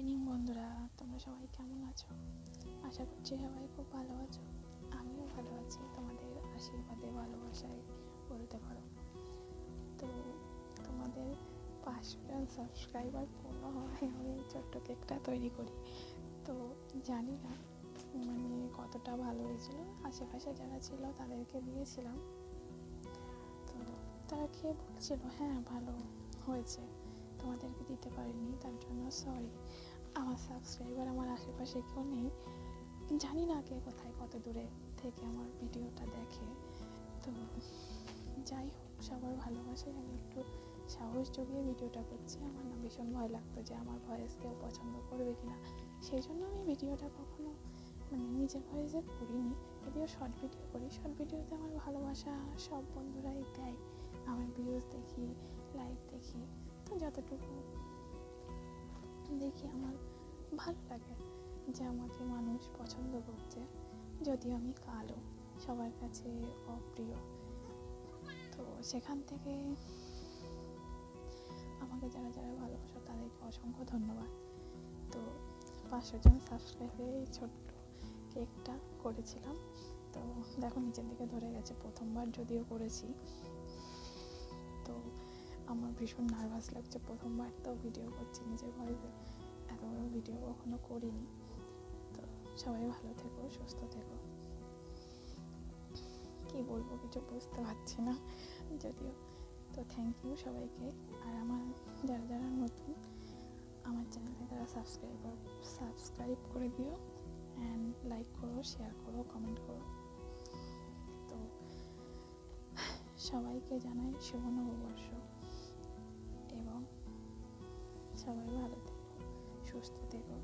Evening বন্ধুরা, তোমরা সবাই কেমন আছো? আশা করছি সবাই খুব ভালো আছো। আমিও ভালো আছি, তোমাদের আশীর্বাদে, ভালোবাসায় বলতে পারো। তো তোমাদের পাঁচশো সাবস্ক্রাইবার পূর্ণ হওয়ায় আমি ছোট্ট কেকটা তৈরি করি। তো জানি না মানে কতটা ভালো হয়েছিল। আশেপাশে যারা ছিল, তাদেরকে দিয়েছিলাম। তো তারা খেয়ে বলছিল হ্যাঁ ভালো হয়েছে। তোমাদেরকে দিতে পারিনি, তার জন্য সরি আমার সাবস্ক্রাইবার আমার আশেপাশে কেউ নেই। জানি না কে কোথায় কত দূরে থেকে আমার ভিডিওটা দেখে। তো যাই হোক, সবার ভালোবাসায় আমি একটু সাহস জুগিয়ে ভিডিওটা করছি। আমার না ভীষণ ভয় লাগতো যে আমার ভয়েস কেউ পছন্দ করবে কি না সেই জন্য আমি ভিডিওটা কখনো মানে নিজের ভয়েসে করিনি, যদিও শর্ট ভিডিও করি। শর্ট ভিডিওতে আমার ভালোবাসা সব বন্ধুরাই দেয়। আমার ভিউজ দেখি লাইভ দেখি। তো যতটুকু দেখি আমার ভালো লাগে যে আমাকে মানুষ পছন্দ করছে। যদিও আমি কালো, সবার কাছে অপ্রিয়। তো সেখান থেকে আমাকে যারা যারা ভালোবাসো তাদেরকে অসংখ্য ধন্যবাদ। তো পাঁচশো জন সাবস্ক্রাইবে এই ছোট্ট কেকটা করেছিলাম। তো দেখো নিচের দিকে ধরে গেছে, প্রথমবার যদিও করেছি। তো আমার ভীষণ নার্ভাস লাগছে প্রথমবার তো ভিডিও করছি, নিজের বড় ভিডিও কখনো করিনি। তো সবাই ভালো থেকো, সুস্থ থেকো। কি বলব, কিছু বুঝতে পারছি না। যদিও, তো থ্যাংক ইউ সবাইকে। আর আমার, যারা যারা নতুন, আমার চ্যানেলে তারা সাবস্ক্রাইব সাবস্ক্রাইব করে দিও। অ্যান্ড লাইক করো শেয়ার করো কমেন্ট করো। তো সবাইকে জানাই শুভ নববর্ষ। এবং সবাই ভালো সুস্থ থেকো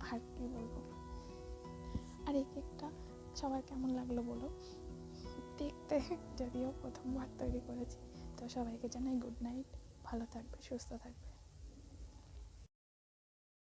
আর কি বলব? আর এই কেকটা সবার কেমন লাগল বলো? দেখতে, যদিও প্রথমবার তৈরি করেছি, তো সবাইকে জানাই গুড নাইট ভালো থাকবে, সুস্থ থাকবে।